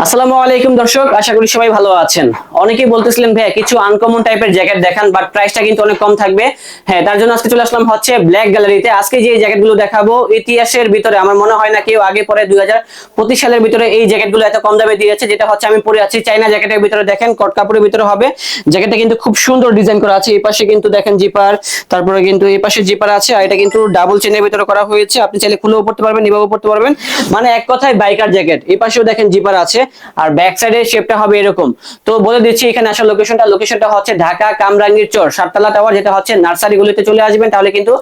আসসালামু আলাইকুম দর্শক, আশা করি সবাই ভালো আছেন। অনেকেই বলতেছিলেন, ভাইয়া, কিছু আনকমন টাইপের জ্যাকেট দেখান বাট প্রাইসটা কিন্তু অনেক কম থাকবে। হ্যাঁ তার জন্য আজকে চলে আসলাম হচ্ছে ব্ল্যাক গ্যালারিতে আজকে যে জ্যাকেটগুলো দেখাবো, ইতিহাসের ভিতরে, আমার মনে হয় না কেউ আগে পরে দুই হাজার পঁচিশ সালের ভিতরে এই জ্যাকেটগুলো এত কম দামে দিয়েছে, যেটা হচ্ছে আমি পরে আছি চাইনা জ্যাকেটের ভিতরে দেখেন কট কাপড়ের ভিতরে হবে। জ্যাকেটটা কিন্তু খুব সুন্দর ডিজাইন করা আছে, এই পাশে কিন্তু দেখেন জিপার তারপরে কিন্তু এই পাশে জিপার আছে, আর এটা কিন্তু ডাবল চেনের ভিতরে করা হয়েছে। আপনি চাইলে খুলেও পড়তে পারবেন নিভাবেও পড়তে পারবেন। মানে এক কথায় বাইকার জ্যাকেট এই পাশেও দেখেন জিপার আছে। আর ব্যাক সাইডে শেপটা হবে এরকম। তো বলে দিচ্ছি এখানে আসার লোকেশনটা লোকেশনটা হচ্ছে ঢাকা কামরাঙ্গীর চর, সাততলা টাওয়ার যেটা হচ্ছে নার্সারি গুলিতে চলে আসবেন। তাহলে কিন্তু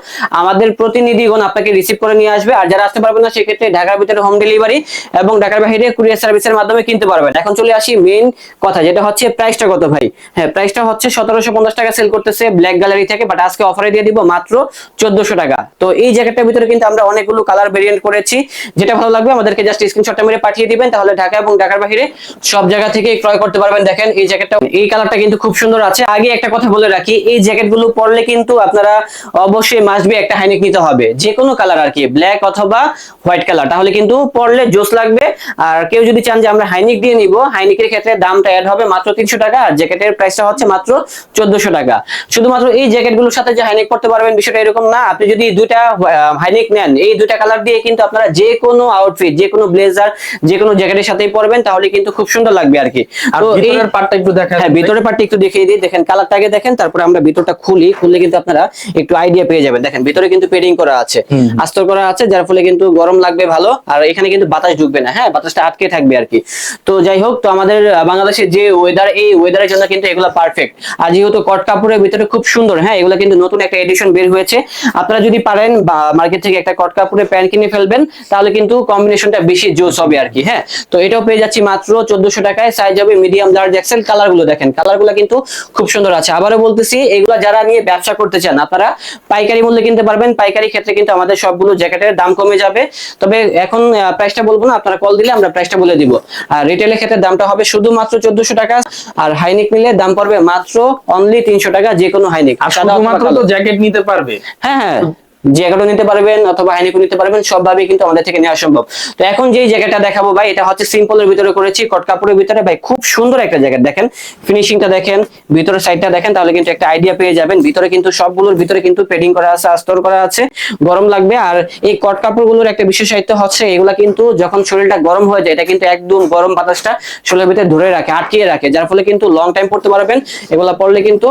আমাদের প্রতিনিধিগণ আপনাকে রিসিভ করে নিয়ে আসবে। আর যারা আসতে পারবেন না, সেক্ষেত্রে ঢাকার ভিতরে হোম ডেলিভারি এবং ঢাকার বাইরে কুরিয়ার সার্ভিসের মাধ্যমে কিনতে পারবেন। এখন চলে আসি মেইন কথা, যেটা হচ্ছে প্রাইসটা কত ভাই? হ্যাঁ প্রাইসটা হচ্ছে সতেরোশো পঞ্চাশ টাকা সেল করতেছে ব্ল্যাক গ্যালারি থেকে বাট আজকে অফারে দিয়ে দিব মাত্র চোদ্দশো টাকা। তো এই জ্যাকেটটার ভিতরে কিন্তু আমরা অনেকগুলো কালার ভেরিয়েন্ট করেছি। যেটা ভালো লাগবে, আমাদেরকে জাস্ট স্ক্রিনশটটা মেরে পাঠিয়ে দিবেন। তাহলে ঢাকা এবং ঢাকার বাইরে সব জায়গা থেকে ক্রয় করতে পারবেন। দেখেন, এই জ্যাকেটটা, এই কালারটা কিন্তু খুব সুন্দর আছে। আগে একটা কথা বলে রাখি, এই জ্যাকেটগুলো পরলে কিন্তু আপনারা অবশ্যই মাসবি একটা হাইনেক নিতে হবে। যে কোনো কালার আর কি ব্ল্যাক অথবা হোয়াইট কালার। তাহলে কিন্তু পরলে জোস লাগবে। আর কেউ যদি চান যে আমরা হাইনিক দিয়ে নিব, হাইনিকের ক্ষেত্রে দামটা অ্যাড হবে মাত্র তিনশো টাকা, আর জ্যাকেটের প্রাইসটা হচ্ছে মাত্র চোদ্দশো টাকা। শুধুমাত্র এই জ্যাকেটগুলোর সাথে যে হাইনেক করতে পারবেন বিষয়টা এরকম না। আপনি যদি দুইটা হাইনেক নেন, এই দুইটা কালার দিয়ে কিন্তু আপনারা যে কোনো আউটফিট যে কোনো ব্লেজার যে কোনো জ্যাকেটের সাথেই পরবেন। তাহলে কিন্তু খুব সুন্দর লাগবে আর কি। আর ভিতরের পার্টটা একটু দেখা হ্যাঁ ভিতরের পার্টটা একটু দেখিয়ে দিই। দেখেন কালারটা আগে দেখেন তারপরে আমরা ভিতরটা খুলি। খুললে কিন্তু আপনারা একটু আইডিয়া পেয়ে যাবেন। দেখেন ভিতরে কিন্তু পেডিং করা আছে। আস্তর করা আছে যার ফলে কিন্তু গরম লাগবে ভালো। আর এখানে কিন্তু বাতাস ঢুকবে না। হ্যাঁ বাতাসটা আটকে থাকবে আর কি। তো যাই হোক তো আমাদের আহ, বাংলাদেশের যে ওয়েদার এই ওয়েদারের জন্য কিন্তু এগুলো পারফেক্ট আর যেহেতু কট কাপড়ের ভিতরে খুব সুন্দর হ্যাঁ এগুলো কিন্তু নতুন একটা এডিশন বের হয়েছে। আপনারা যদি পারেন বা মার্কেট থেকে একটা কট কাপড়ের প্যান্ট কিনে ফেলবেন তাহলে কিন্তু কম্বিনেশনটা বেশি জোস হবে আর কি হ্যাঁ। তো এটাও পেয়ে যাচ্ছি মাত্র চোদ্দশো টাকায়। সাইজ হবে মিডিয়াম লার্জ এক্সেল কালারগুলো দেখেন কালারগুলো কিন্তু খুব সুন্দর আছে। আবারও বলতেছি এগুলো যারা নিয়ে ব্যবসা করতে চান আপনারা পাইকারি মূল্যে কিনতে পারবেন। পাইকারি ক্ষেত্রে কিন্তু আমাদের সবগুলো জ্যাকেটের দাম কমে যাবে। তবে এখন প্রাইসটা বলব না আপনারা কল দিলে আমরা প্রাইসটা বলে দিব। আর রিটেলের ক্ষেত্রে দামটা হবে শুধুমাত্র চোদ্দশো টাকা। আর হাইনিক নিলে দাম পড়বে মাত্র অনলি তিনশো টাকা যে কোনো হাইনিক আর জ্যাকেট নিতে পারবে। হ্যাঁ হ্যাঁ। জ্যাকেটও নিতে পারবেন অথবা হাইনিকও নিতে পারবেন সবভাবে কিন্তু আমাদের থেকে নেওয়া সম্ভব। তো এখন যেই জ্যাকেটটা দেখাবো ভাই, এটা হচ্ছে সিম্পলের ভিতরে করেছি, কট কাপড়ের ভিতরে। ভাই, খুব সুন্দর একটা জ্যাকেট দেখেন ফিনিশিংটা দেখেন, ভিতরের সাইডটা দেখেন, তাহলে কিন্তু একটা আইডিয়া পেয়ে যাবেন। ভিতরে কিন্তু সবগুলোর ভিতরে কিন্তু পেডিং করা আছে, আস্তর করা আছে, গরম লাগবে। আর এই কট কাপড়গুলোর একটা বিশেষত্ব হচ্ছে, এগুলা কিন্তু যখন শরীরটা গরম হয়ে যায়, এটা কিন্তু একদম গরম বাতাসটা শরীরের ভিতরে ধরে রাখে, আটকিয়ে রাখে, যার ফলে কিন্তু লং টাইম পড়তে পারবেন, এগুলা পরলে কিন্তু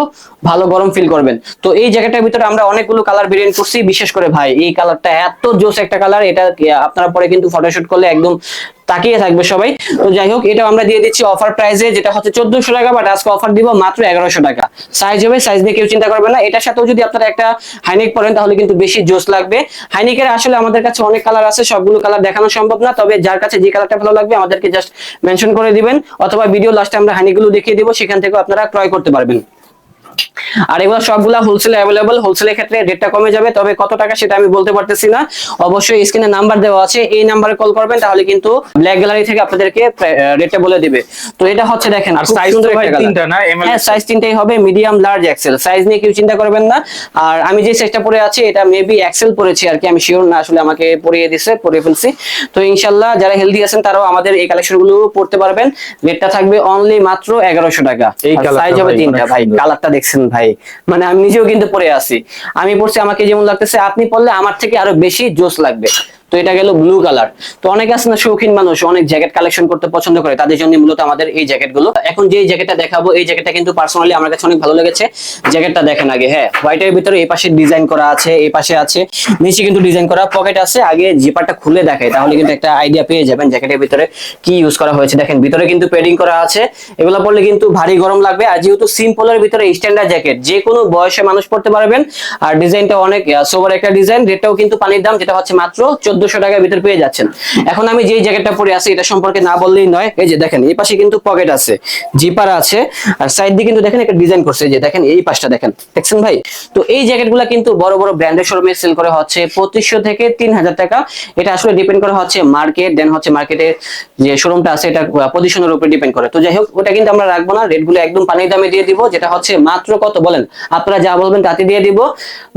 ভালো গরম ফিল করবেন। তো এই জ্যাকেটের ভিতরে আমরা অনেকগুলো কালার ভেরিয়েন্ট করছি বিশেষ করে ভাই, এই কালারটা এত জোস একটা কালার, এটা আপনারা পরে কিন্তু ফটোশুট করলে একদম তাকিয়ে থাকবে সবাই। তো যাই হোক এটা আমরা দিয়ে দিচ্ছি অফার প্রাইসে যেটা হচ্ছে চোদ্দশো টাকা বাট আজকে অফার দিব মাত্র এগারোশো টাকা। সাইজ হবে সাইজ নিয়ে কেউ চিন্তা করবে না। এটার সাথেও যদি আপনারা একটা হাইনিক পরেন, তাহলে কিন্তু বেশি জোস লাগবে। হাইনিকের আসলে আমাদের কাছে অনেক কালার আছে, সবগুলো কালার দেখানো সম্ভব না, তবে যার কাছে যে কালারটা ভালো লাগবে, আমাদেরকে জাস্ট মেনশন করে দিবেন, অথবা ভিডিও লাস্টে আমরা হাইনিকগুলো দেখিয়ে দিব, সেখান থেকে আপনারা ক্রয় করতে পারবেন। আর এগুলো সবগুলা হোলসেলে অ্যাভেলেবল হোলসেলের ক্ষেত্রে রেটটা কমে যাবে তবে কত টাকা সেটা আমি বলতে পারতেছি না। অবশ্যই স্ক্রিনে নাম্বার দেওয়া আছে এই নাম্বারে কল করবেন তাহলে কিন্তু ব্ল্যাক গ্যালারি থেকে আপনাদেরকে রেটটা বলে দিবে। তো এটা হচ্ছে দেখেন আর সুন্দর তো ভাই তিনটা না? হ্যাঁ সাইজ তিনটাই হবে মিডিয়াম লার্জ এক্সেল সাইজ নিয়ে কেউ চিন্তা করবেন না। আর আমি যে সাইজটা পরে আছি এটা মেবি এক্সেল পরেছি আর কি আমি শিওর না আসলে আমাকে পরিয়ে দিছে পরে ফেলছি। তো ইনশাল্লাহ যারা হেলদি আছেন তারাও আমাদের এই কালেকশনগুলো পড়তে পারবেন। রেটটা থাকবে অনলি মাত্র এগারোশো টাকা। এই সাইজ হবে তিনটা ভাই কালারটা দেখছেন ভাই মানে আমি নিজেও কিন্তু পড়ে আছি। আমি পড়ছি, আমাকে যেমন লাগতেছে, আপনি পড়লে আমার থেকে আরও বেশি জোশ লাগবে। তো এটা গেল ব্লু কালার তো অনেকে আছে না শৌখিন মানুষ, অনেক জ্যাকেট কালেকশন করতে পছন্দ করে, তাদের জন্য মূলত আমাদের এই জ্যাকেটগুলো। এখন যে জ্যাকেটটা দেখাবো, এই জ্যাকেটটা কিন্তু পার্সোনালি আমার কাছে অনেক ভালো লেগেছে। জ্যাকেটটা দেখেন আগে হ্যাঁ হোয়াইটের ভিতরে এই পাশে ডিজাইন করা আছে, এই পাশে আছে, নিচে কিন্তু ডিজাইন করা পকেট আছে। আগে জিপারটা খুলে দেখায় তাহলে কিন্তু একটা আইডিয়া পেয়ে যাবেন জ্যাকেটের ভিতরে কি ইউজ করা হয়েছে। দেখেন, ভিতরে কিন্তু পেডিং করা আছে, এগুলো পরলে কিন্তু ভারী গরম লাগবে। আর যেহেতু সিম্পলের ভিতরে স্ট্যান্ডার্ড জ্যাকেট যে কোনো বয়সে মানুষ পড়তে পারবেন। আর ডিজাইনটা অনেক সোবার একটা ডিজাইন রেটটাও কিন্তু পানির দাম, যেটা হচ্ছে মাত্র চোদ্দশো টাকার ভিতরে পেয়ে যাচ্ছেন। এখন আমি যে জ্যাকেটটা পরে আছি, এটা সম্পর্কে না বললেই নয়। এই যে দেখেন, এই পাশে কিন্তু পকেট আছে জিপার আছে, আর সাইড দিয়ে কিন্তু দেখেন একটা ডিজাইন করছে যে দেখেন, এই পাশটা দেখেন। দেখছেন ভাই? তো এই জ্যাকেটগুলো কিন্তু বড় বড় ব্র্যান্ডের শোরুমে সেল করে হচ্ছে, পঁচিশশো থেকে তিন হাজার টাকা। এটা আসলে ডিপেন্ড করে হচ্ছে মার্কেট দেন হচ্ছে মার্কেটের যে শোরুমটা আছে, এটা পজিশনের উপর ডিপেন্ড করে। তো যাই হোক, ওটা কিন্তু আমরা রাখব না রেটগুলো একদম পানির দামে দিয়ে দিব, যেটা হচ্ছে মাত্র কত বলেন? আপনারা যা বলবেন তাতে দিয়ে দিব।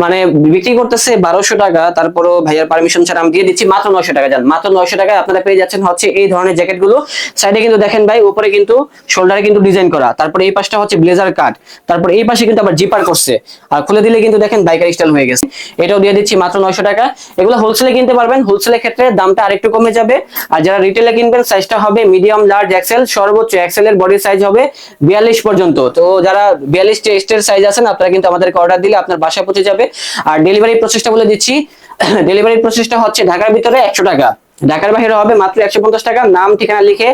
মানে বিক্রি করতেছে বারোশো টাকা, তারপরও ভাইয়ার পারমিশন ছাড়া আমি দিয়ে দিচ্ছি মাত্র নয়শো টাকা যান মাত্র নয়শো টাকায় আপনারা পেয়ে যাচ্ছেন হচ্ছে এই ধরনের জ্যাকেটগুলো সাইডে কিন্তু দেখেন ভাই, উপরে কিন্তু শোল্ডারে কিন্তু ডিজাইন করা। তারপরে এই পাশটা হচ্ছে ব্লেজার কাট তারপর এই পাশে কিন্তু আবার জিপার করছে। আর খুলে দিলে কিন্তু দেখেন বাইকার স্টাইল হয়ে গেছে। এটাও দিয়ে দিচ্ছি মাত্র নয়শো টাকা। এগুলো হোলসেলে কিনতে পারবেন। হোলসেলের ক্ষেত্রে দামটা আরেকটু কমে যাবে। আর যারা রিটেলে কিনবেন সাইজটা হবে মিডিয়াম লার্জ এক্সেল সর্বোচ্চ এক্সেল এর বডি সাইজ হবে বিয়াল্লিশ পর্যন্ত। তো যারা বিয়াল্লিশ টেস্টের সাইজ আছেন, আপনারা কিন্তু আমাদেরকে অর্ডার দিলে আপনার বাসায় পৌঁছে যাবে। আর ডেলিভারি প্রসেসটা বলে দিচ্ছি। ডেলিভারি প্রসেসটা হচ্ছে ঢাকার ভিতরে একশো টাকা। ঢাকার বাইরে হবে মাত্র একশো পঞ্চাশ টাকা। নাম ঠিকানা লিখে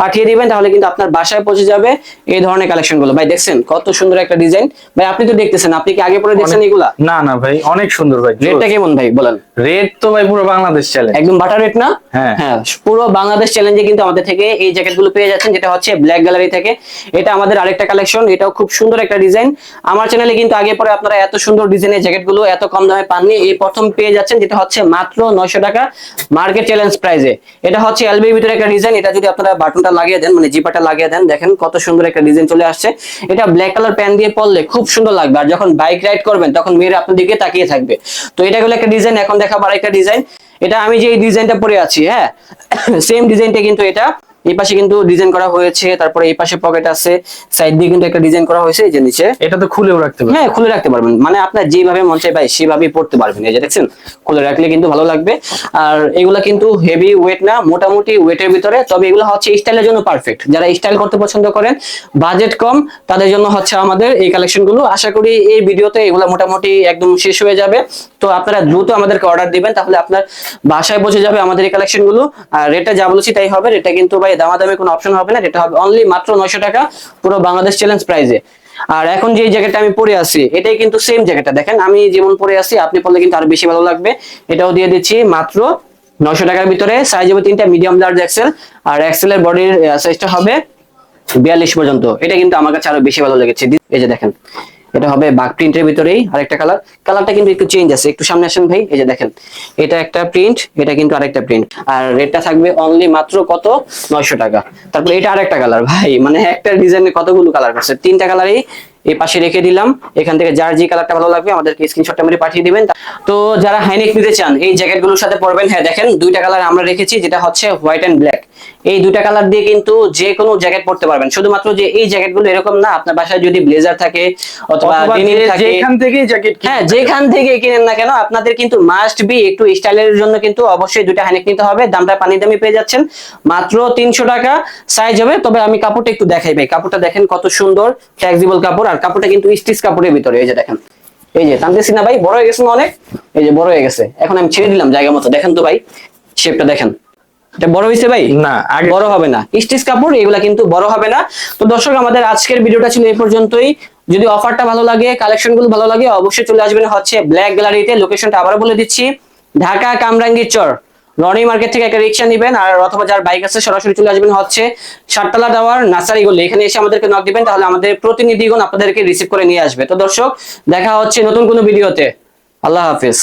পাঠিয়ে দিবেন তাহলে কিন্তু আপনার বাসায় পৌঁছে যাবে এই ধরনের কালেকশনগুলো। ভাই দেখছেন কত সুন্দর একটা ডিজাইন ভাই আপনি তো দেখতেছেন আপনি কি আগে পরে দেখছেন এগুলা? না না ভাই অনেক সুন্দর ভাই রেটটা কেমন ভাই বলেন? রেট তো ভাই পুরো বাংলাদেশ চলে একদম বাটার রেট না? হ্যাঁ। হ্যাঁ পুরো বাংলাদেশ চ্যালেঞ্জে কিন্তু আমাদের থেকে এই পেয়ে যাচ্ছেন যেটা হচ্ছে ব্ল্যাক গ্যালারি থেকে। এটা আমাদের আরেকটা কালেকশন এটাও খুব সুন্দর একটা ডিজাইন আমার চ্যানেলে কিন্তু আগে পরে আপনারা এত সুন্দর ডিজাইনের এত কম দামে পাননি এই প্রথম পেয়ে যাচ্ছেন যেটা হচ্ছে মাত্র নয়শো টাকা মার্কেট চ্যালেঞ্জ এটা হচ্ছে এলবির ভিতরে একটা ডিজাইন এটা যদি আপনারা বাটনটা লাগিয়ে দেন মানে জিপাটা লাগিয়ে দেন দেখেন কত সুন্দর একটা ডিজাইন চলে আসছে। এটা ব্ল্যাক কালার প্যান দিয়ে পরলে খুব সুন্দর লাগবে আর যখন বাইক রাইড করবেন তখন মেয়েরা আপনার দিকে তাকিয়ে থাকবে। তো এটা হলো একটা ডিজাইন এখন দেখাবো একটা ডিজাইন এটা আমি যে ডিজাইনটা পরে আছি হ্যাঁ? সেম ডিজাইনটা কিন্তু এটা। এই পাশে কিন্তু ডিজাইন করা হয়েছে তারপরে এই পাশে পকেট আছে সাইড দিয়ে কিন্তু একটা ডিজাইন করা হয়েছে এই যে নিচে। এটা তো খুলেও রাখতে পারবে হ্যাঁ খুলে রাখতে পারবেন। মানে আপনার যেভাবে মন চাই ভাই সেভাবেই পড়তে পারবেন। এই যে দেখছেন খুলে রাখলে কিন্তু ভালো লাগবে। আর এগুলা কিন্তু হেভি ওয়েট না মোটামুটি ওয়েটের ভিতরে। তবে এগুলো হচ্ছে স্টাইলের জন্য পারফেক্ট যারা স্টাইল করতে পছন্দ করেন বাজেট কম তাদের জন্য হচ্ছে আমাদের এই কালেকশনগুলো। আশা করি এই ভিডিওতে এগুলো মোটামুটি একদম শেষ হয়ে যাবে। তো আপনারা দ্রুত আমাদেরকে অর্ডার দিবেন তাহলে আপনার বাসায় বসে যাবে আমাদের এই কালেকশনগুলো। আর রেটটা যা বলেছি তাই হবে এটা কিন্তু ভাই দামাদামি কোনো অপশন হবে না এটা হবে অনলি মাত্র নয়শো টাকা পুরো বাংলাদেশ চ্যালেঞ্জ প্রাইজে আর এখন যে জ্যাকেটটা আমি পরে আছি এটাই কিন্তু সেম জ্যাকেটটা দেখেন, আমি যেমন পরে আছি আপনি পরলে কিন্তু আরও বেশি ভালো লাগবে। এটাও দিয়ে দিচ্ছি মাত্র নয়শো টাকার ভিতরে সাইজ হবে তিনটা মিডিয়াম লার্জ এক্সেল আর এক্সেল এর বডির সাইজটা হবে বিয়াল্লিশ পর্যন্ত। এটা কিন্তু আমার কাছে আরও বেশি ভালো লেগেছে। এই যে দেখেন এটা হবে বাঘ প্রিন্টের ভিতরেই আরেকটা কালার কালারটা কিন্তু একটু চেঞ্জ আছে। একটু সামনে আসেন ভাই, এই যে দেখেন, এটা একটা প্রিন্ট এটা কিন্তু আরেকটা প্রিন্ট আর রেটটা থাকবে অনলি মাত্র কত? নয়শো টাকা। তারপরে এটা আরেকটা কালার ভাই মানে একটা ডিজাইনে কতগুলো কালার করছে? তিনটা কালারই এই পাশে রেখে দিলাম। এখান থেকে যার যে কালারটা ভালো লাগবে, আমাদেরকে স্ক্রিনশটটা মেরে পাঠিয়ে দিবেন। তো যারা হাইনেক নিতে চান, এই জ্যাকেটগুলোর সাথে পরবেন। হ্যাঁ দেখেন, দুইটা কালার আমরা রেখেছি, যেটা হচ্ছে হোয়াইট এন্ড ব্ল্যাক এই দুটা কালার দিয়ে কিন্তু যে কোনো জ্যাকেট পরতে পারবেন। শুধুমাত্র যে এই জ্যাকেটগুলো এরকম না আপনার বাসায় যদি ব্লেজার থাকে অথবা থাকে যেখান থেকেই জ্যাকেট হ্যাঁ যেখান থেকে কিনেন না কেন আপনাদের কিন্তু মাস্ট বি একটু স্টাইলের জন্য কিন্তু অবশ্যই দুইটা হাইনেক নিতে হবে। দামটা পানি দামি পেয়ে যাচ্ছেন। মাত্র তিনশো টাকা সাইজ হবে তবে আমি কাপড়টা একটু দেখাই ভাই। কাপড়টা দেখেন কত সুন্দর ফ্লেক্সিবল কাপড় আর কাপড়টা কিন্তু স্টিচ কাপড়ের ভিতরে এই যে দেখেন। এই যে টানতেছি না ভাই বড় হয়ে গেছে না অনেক? এই যে বড় হয়ে গেছে। এখন আমি ছেড়ে দিলাম জায়গা মতো। দেখেন তো ভাই শেপটা দেখেন। এটা বড় ভাই? না আগে বড় হবে না। স্টিচ কাপড় এগুলা কিন্তু বড় হবে না। তো দর্শক আমাদের আজকের ভিডিওটা ছিল এই পর্যন্তই। যদি অফারটা ভালো লাগে ভালো লাগে অবশ্যই চলে আসবেন হচ্ছে ব্ল্যাক গ্যালারিতে লোকেশনটা আবারও বলে দিচ্ছি। ঢাকা কামরাঙ্গীর চর। রনি মার্কেট থেকে একটা রিক্সা নিবেন আর অথবা যার বাইক আছে সরাসরি চলে আসবেন হচ্ছে সাততলা টাওয়ার নার্সারি গলি। এখানে এসে আমাদেরকে নক দিবেন তাহলে আমাদের প্রতিনিধিগণ আপনাদেরকে রিসিভ করে নিয়ে আসবে। তো দর্শক দেখা হচ্ছে নতুন কোনো ভিডিওতে। আল্লাহ হাফিজ।